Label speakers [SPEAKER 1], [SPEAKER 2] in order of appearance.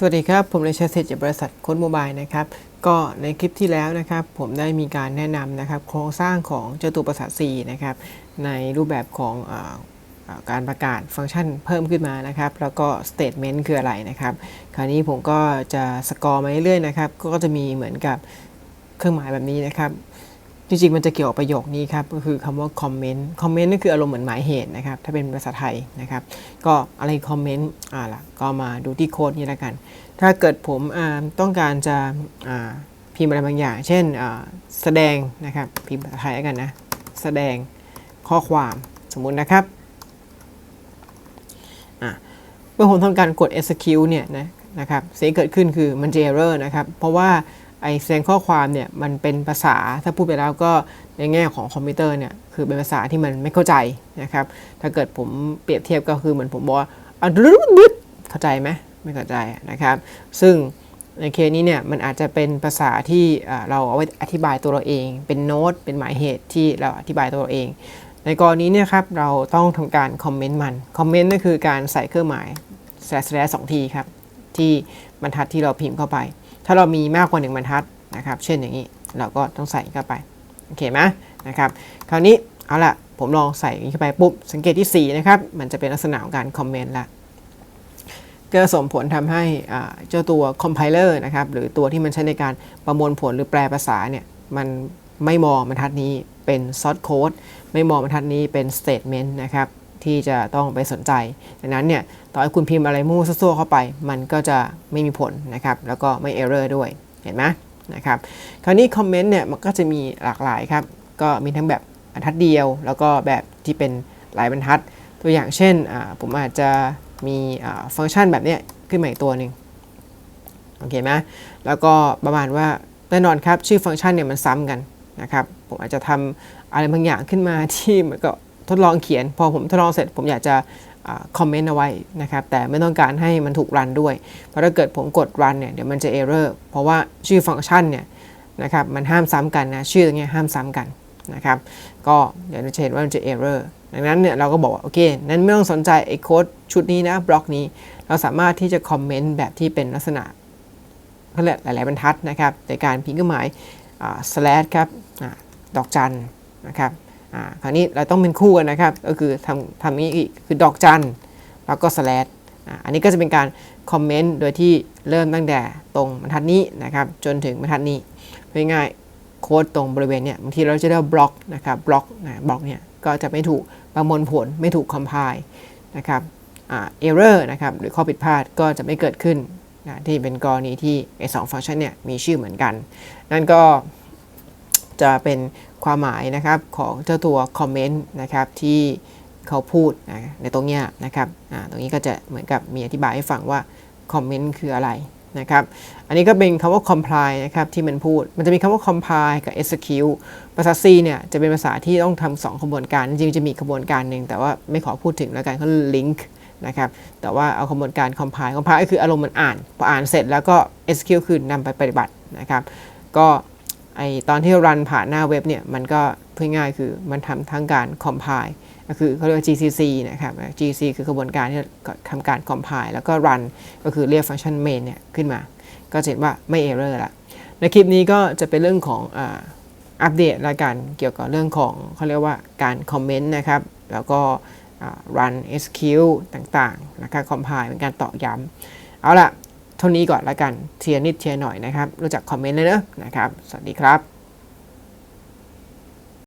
[SPEAKER 1] สวัสดีครับ ผมเลชเซตจากบริษัทค้ดโมบายนะครับ ก็ในคลิปที่แล้วนะครับ ผมได้มีการแนะนำนะครับ โครงสร้างของเจ้าตัวประสาท C นะครับ ในรูปแบบของออการประกาศฟังก์ชันเพิ่มขึ้นมานะครับ แล้วก็ statement คืออะไรนะครับ คราวนี้ผมก็จะสกอร์มาเรื่อยๆนะครับ ก็จะมีเหมือนกับเครื่องหมายแบบนี้นะครับ จริงๆ มันจะเกี่ยวกับประโยคนี้ครับก็คือคำว่า comment comment นั่นคืออารมณ์เหมือนหมายเหตุนะครับถ้าเป็นภาษาไทยนะครับก็อะไร comment อ่าล่ะก็มาดูที่โค้ดนี้แล้วกัน ถ้าเกิดผมต้องการจะพิมพ์อะไรบางอย่าง เช่นแสดงนะครับพิมพ์ภาษาไทยแล้วกันนะแสดงข้อความสมมุตินะครับเมื่อผมทำการกด execute เนี่ยนะนะครับสิ่งเกิดขึ้นคือมันจะ error นะครับ เพราะว่า ไอแสดงข้อความเนี่ยมันเป็นภาษาถ้าพูดไปแล้วก็ในแง่ของคอมพิวเตอร์เนี่ยคือเป็นภาษาที่มันไม่เข้าใจนะครับ ถ้าเกิดผมเปรียบเทียบก็คือเหมือนผมบอกว่าอะดึ๊ดเข้าใจไหมไม่เข้าใจนะครับ ซึ่งในเคสนี้เนี่ยมันอาจจะเป็นภาษาที่เราเอาไว้อธิบายตัวเราเอง เป็นโน้ตเป็นหมายเหตุที่เราอธิบายตัวเราเอง ในกรณีเนี่ยครับเราต้องทำการคอมเมนต์มันคอมเมนต์ก็คือการใส่เครื่องหมาย slash slash สองทีครับที่บรรทัดที่เราพิมพ์เข้าไป ถ้าเรามีมากกว่าหนึ่งบรรทัดนะครับ เช่นอย่างนี้เราก็ต้องใส่เข้าไป โอเคไหมนะครับ คราวนี้เอาละผมลองใส่เข้าไปปุ๊บ สังเกตที่ 4 นะครับ มันจะเป็นลักษณะของการคอมเมนต์ละก็ส่งผลทำให้เจ้าตัวคอมไพเลอร์นะครับ หรือตัวที่มันใช้ในการประมวลผลหรือแปลภาษาเนี่ย มันไม่มองบรรทัดนี้เป็นซอสโค้ดไม่มองบรรทัดนี้เป็นสเตทเมนต์นะครับ ที่จะต้องไปสนใจ ดังนั้นเนี่ยต่อให้คุณพิมพ์อะไรมั่วซั่วๆเข้าไป มันก็จะไม่มีผลนะครับ แล้วก็ไม่เอเรอร์ด้วยเห็นไหมนะครับคราวนี้คอมเมนต์เนี่ยมันก็จะมีหลากหลายครับ ก็มีทั้งแบบบรรทัดเดียว แล้วก็แบบที่เป็นหลายบรรทัด ตัวอย่างเช่นอ่าผมอาจจะมีอ่าฟังก์ชันแบบเนี้ยขึ้นมาอีกตัวหนึ่งโอเคไหมแล้วก็ประมาณว่าแน่นอนครับ ชื่อฟังก์ชันเนี่ยมันซ้ำกันนะครับ ผมอาจจะทำอะไรบางอย่างขึ้นมาที่เหมือนกับ ทดลองเขียน พอผมทดลองเสร็จผมอยากจะคอมเมนต์เอาไว้นะครับ แต่ไม่ต้องการให้มันถูกรันด้วย เพราะถ้าเกิดผมกดรันเนี่ยเดี๋ยวมันจะเอเรอร์เพราะว่าชื่อฟังก์ชันเนี่ยนะครับมันห้ามซ้ำกันนะ ชื่อตรงเนี้ยห้ามซ้ำกันนะครับ ก็เดี๋ยวจะเห็นว่ามันจะเอเรอร์ดังนั้นเนี่ยเราก็บอกว่าโอเค นั้นไม่ต้องสนใจไอ้โค้ดชุดนี้นะบล็อกนี้ เราสามารถที่จะคอมเมนต์แบบที่เป็นลักษณะเขาเรียกหลาย ๆ บรรทัดนะครับในการพิมพ์เครื่องหมาย slash ครับอาดอกจันนะครับ คราวนี้เราต้องเป็นคู่กันนะครับ ก็คือทำทำนี้อีกคือดอกจันแล้วก็ slash อ่าอันนี้ก็จะเป็นการคอมเมนต์โดยที่เริ่มตั้งแต่ตรงบรรทัดนี้นะครับ จนถึงบรรทัดนี้ง่ายโค้ดตรงบริเวณเนี่ยบางทีเราจะเรียกบล็อกนะครับบล็อกนะบล็อกเนี่ยก็จะไม่ถูกประมวลผลไม่ถูกคอมไพล์นะครับอ่าเอเรอร์นะครับหรือข้อผิดพลาดก็จะไม่เกิดขึ้นนะที่เป็นกรณีที่ไอสองฟังก์ชันเนี่ยมีชื่อเหมือนกัน นั่นก็ จะเป็นความหมายนะครับของเจ้าตัวคอมเมนต์นะครับที่เขาพูดนะในตรงเนี้ยนะครับตรงนี้ก็จะเหมือนกับมีอธิบายให้ฟังว่าคอมเมนต์คืออะไรนะครับ อันนี้ก็เป็นคำว่า comply นะครับที่มันพูด มันจะมีคำว่า comply กับ execute ภาษา C เนี่ยจะเป็นภาษาที่ต้องทำสองขบวนการ จริงๆจะมีขบวนการหนึ่งแต่ว่าไม่ขอพูดถึงแล้วกันเขา link นะครับแต่ว่าเอาขบวนการ compile compile ก็คืออารมณ์มันอ่านพออ่านเสร็จแล้วก็ execute คือนำไปปฏิบัตินะครับ ก็ ไอตอนที่รันผ่านหน้าเว็บเนี่ยมันก็พูดง่ายคือมันทำทั้งการ compile ก็คือเขาเรียกว่า GCC นะครับ GCC คือกระบวนการที่ทำการ compile แล้วก็ run ก็คือเรียกฟังก์ชัน main เนี่ยขึ้นมา ก็เห็นว่าไม่ error ละในคลิปนี้ก็จะเป็นเรื่องของอัปเดตรายการเกี่ยวกับเรื่องของเขาเรียกว่าการคอมเมนต์นะครับ แล้วก็ run SQ ต่างๆนะครับ compile เป็นการต่อย้ำเอาละ เท่านี้ก่อนละกันเทียร์นิดเทียร์หน่อยนะครับ รู้จักคอมเมนต์เลยเนอะนะครับ สวัสดีครับ